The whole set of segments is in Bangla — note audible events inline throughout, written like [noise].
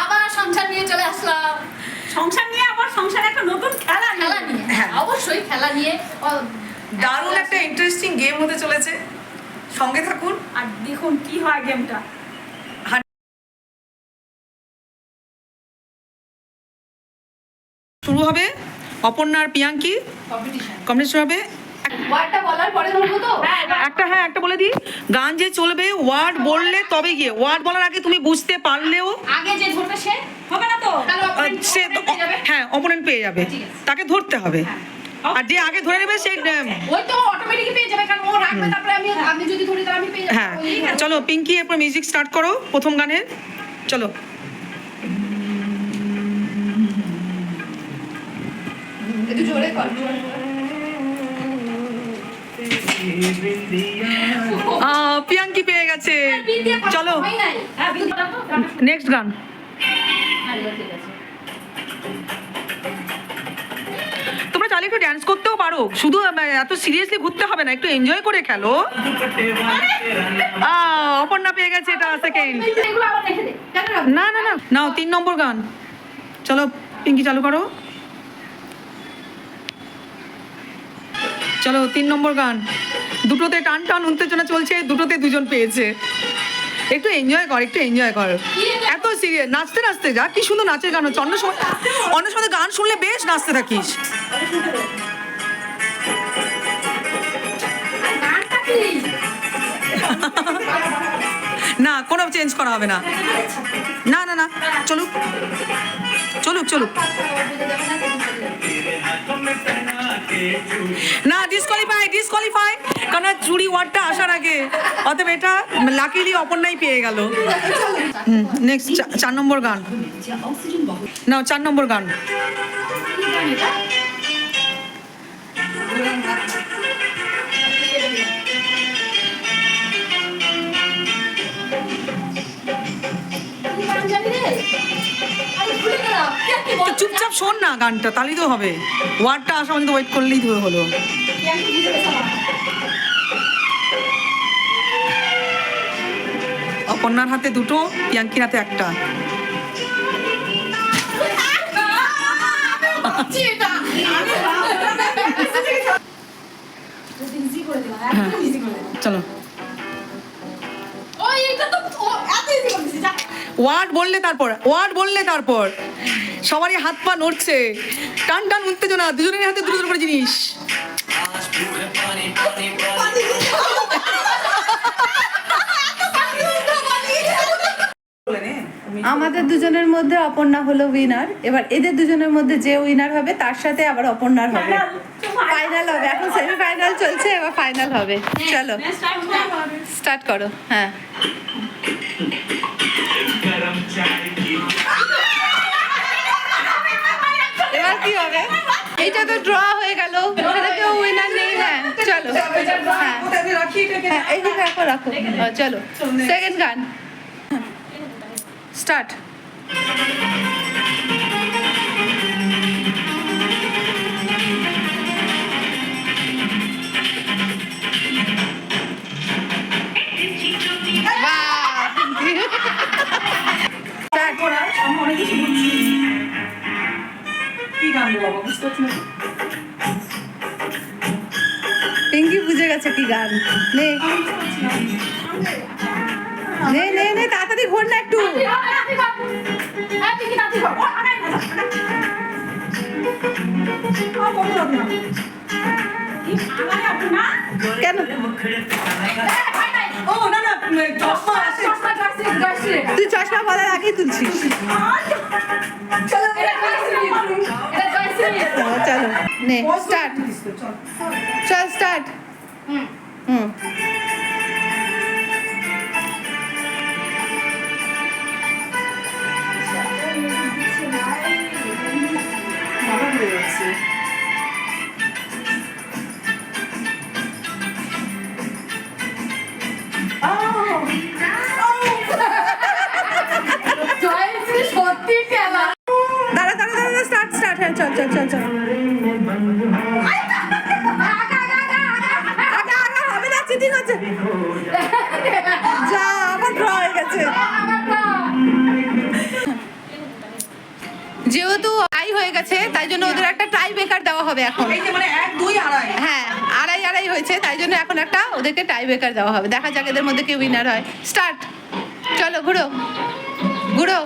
আবার সংসার নিয়ে চলে আসলাম। সংসার নিয়ে আবার সংসারে একটা নতুন খেলা খেলা নিয়ে। হ্যাঁ। অবশ্যই খেলা নিয়ে। দারুণ একটা ইন্টারেস্টিং গেম হতে চলেছে। সঙ্গে থাকুন। আর দেখুন কি হয় গেমটা শুরু হবে অপর্ণার পিয়াঙ্কি competition। কম্পিটিশন হবে হ্যাঁ একটা হ্যাঁ একটা বলে দিই। গান যে চলবে ওয়ার্ড বললে তবে গিয়ে। ওয়ার্ড বলার আগে তুমি বুঝতে পারলেও আগে যে ধরবে সে হবে না তো? সে হ্যাঁ অপোনেন্ট পেয়ে যাবে। তাকে ধরতে হবে। আর যে আগে ধরে নেবে সে ওই তো অটোমেটিক পেয়ে যাবে কারণ ও রাখবে তারপরে আমি আমি যদি ধরি তাহলে আমি পেয়ে যাব। হ্যাঁ চলো পিঙ্কি এরপর মিউজিক স্টার্ট করো প্রথম গানের। চলো। একটু জোরে কর জোরে পিয়াঙ্কি পেয়ে গেছে চলো। নেক্সট গান। তোমরা চাইলে একটু ড্যান্স করতেও পারো শুধু এত সিরিয়াসলি ঘুরতে হবে না, একটু এনজয় করে খেলো অপর্ণা পেয়ে গেছে এটা সেকেন্ড? না না না, নাও, তিন নম্বর গান চলো, পিঙ্কি চালু করো চলো, তিন নম্বর গান। দুটোতে টান টান উত্তেজনা চলছে, দুটোতে দুজন পেয়েছে। একটু এনজয় কর, একটু এনজয় কর। এত সিরিয়াস নাচতে নাচতে যা, কি সুন্দর নাচের গান হচ্ছে। অন্য সময় অন্য সময় গান শুনলে বেশ নাচতে থাকিস? না, কোনো চেঞ্জ করা হবে না। না না না, চলুক। চলুক চলুক। না ডিসকোয়ালিফাই ডিসকোয়ালিফাই কারণ চুরি ওয়ার্ডটা আসার আগে অতএব এটা লাকিলি অপর্ণাই পেয়ে গেল। নেক্সট চার নম্বর গান। না চার নম্বর গান? চুপচাপ শোন না গানটা তাহলেই তো হবে। ওয়ার্ডটা আসা পর্যন্ত ওয়েট করলেই তো হলো। অপর্ণার হাতে দুটো পিয়াঙ্কির হাতে একটা। ভাবছি ওয়ার্ড বললে তারপর ওয়ার্ড বললে তারপর। সবারই হাত পা নড়ছে। টান টান উত্তেজনা দুজনের হাতে দুটো করে জিনিস। আমাদের দুজনের মধ্যে অপর্ণা হলো উইনার এবার এদের দুজনের মধ্যে যে উইনার হবে তার সাথে আবার অপর্ণার হবে। ফাইনাল হবে। এখন সেমিফাইনাল চলছে এবার ফাইনাল হবে। চলো। স্টার্ট করো হ্যাঁ। এবার কি হবে? এটা তো ড্র হয়ে গেল। নেই হ্যাঁ চলো। হ্যাঁ এইদিকে রাখো হ্যাঁ, চলো। সেকেন্ড গান। স্টার্ট গেছে কি গান? নে। নে নে নে তাড়াতাড়ি ঘোর না একটু। হ্যাঁ, কেন। তুই চশমা বলার আগেই তুলছিস চলো। নে স্টার্ট চল স্টার্ট হুম। দাঁড়া দাঁড়া দাঁড়া স্টার্ট স্টার্ট হ্যাঁ চল চল চল চল চিটিং হচ্ছে যা আবার ড্র হয়ে গেছে। যেহেতু টাই হয়ে গেছে তাই জন্য ওদের একটা টাই বেকার দেওয়া হবে এখন। মানে হ্যাঁ আড়াই আড়াই হয়েছে তাই জন্য এখন একটা ওদেরকে টাই বেকার দেওয়া হবে। দেখা যাক এদের মধ্যে কে উইনার হয়। স্টার্ট চলো ঘুরো। ঘুরো।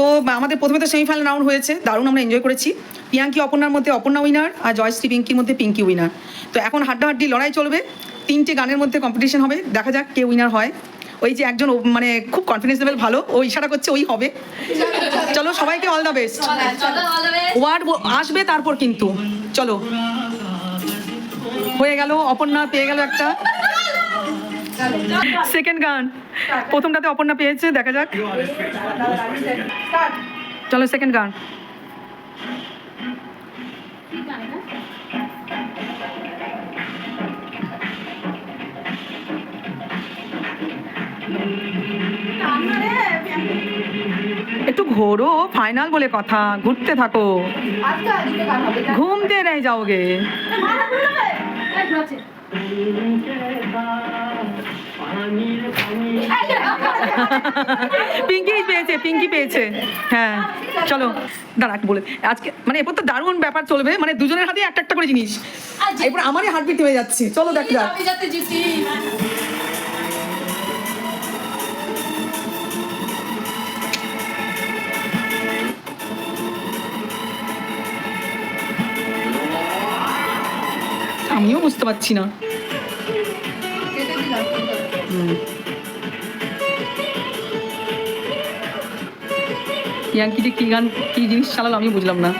তো আমাদের প্রথমে তো সেমিফাইনাল রাউন্ড হয়েছে, দারুণ আমরা এনজয় করেছি। পিয়াঙ্কি অপর্ণার মধ্যে অপর্ণা উইনার আর জয়শ্রী পিঙ্কির মধ্যে পিঙ্কি উইনার তো এখন হাড্ডাহাড্ডি লড়াই চলবে, তিনটে গানের মধ্যে কম্পিটিশন হবে, দেখা যাক কে উইনার হয়। ওই যে একজন মানে খুব কনফিডেন্স লেভেল ভালো, ও ইশারা করছে, ওই হবে। চলো সবাইকে অল দ্য বেস্ট. ওয়ার্ড আসবে তারপর কিন্তু। চলো। হয়ে গেল, অপর্ণা পেয়ে গেল একটা। সেকেন্ড গান। প্রথমটাতে অপর্ণা পেয়েছে, দেখা যাক। চলো সেকেন্ড গান। একটু ঘোরো ফাইনাল বলে কথা, ঘুরতে থাকো। ঘুমতে নেই যাওগে। [laughs] পিঙ্কি পেয়েছে পিঙ্কি পেয়েছে। হ্যাঁ চলো দাঁড়া একটু বলে। আজকে মানে এরপর তো দারুণ ব্যাপার চলবে মানে দুজনের হাতে একটা একটা করে জিনিস। এরপর আমারই হার্টবিট থেমে যাচ্ছে। চলো দেখ যাক। আমিও বুঝতে পারছি না। ইয়াঙ্কিটি কি গান কি জিনিস চালালো আমি বুঝলাম না।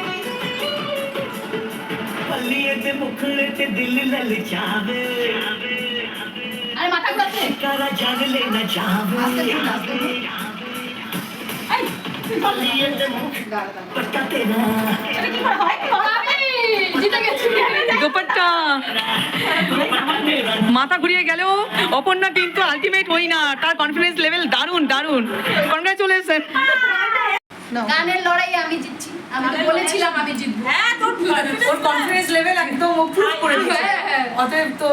দোপাট্টা। মাথা ঘুরিয়ে গেলেও অপর্ণা কিন্তু আলটিমেট হই না তার কনফিডেন্স লেভেল দারুণ দারুণ। কনগ্রাচুলেশন গানের লড়াই আমি জিতছি। আমি তো বলেছিলাম আমি জিতবো। ওর কনফিডেন্স লেভেল একদম প্রুভ করে দিয়েছে হ্যাঁ, হ্যাঁ। অতএব তো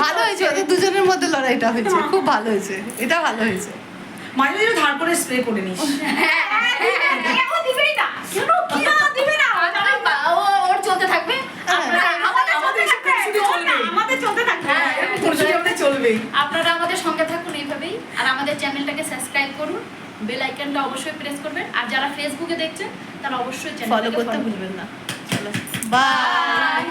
ভালো হয়েছে ওদের দুজনের মধ্যে লড়াইটা হয়েছে। খুব ভালো হয়েছে। এটা ভালো হয়েছে। মাঝে ধার করে স্প্রে করে নিস এখন দিবেই না কেন কি না দিবে না আমি বা- ও- ওর চলতে থাকবে আপনারা আমাদের আমাদের চলতে থাকবে শুধু চলবে। আমাদের চলতে থাকবে হ্যাঁ, এরকম চলবে। চলবেই আপনারা আমাদের সঙ্গে থাকুন এইভাবেই। আর আমাদের চ্যানেলটাকে সাবস্ক্রাইব করুন। বেল আইকনটা অবশ্যই প্রেস করবেন। আর যারা ফেসবুকে দেখছেন তারা অবশ্যই ফলো করতে ভুলবেন না। চলো বাই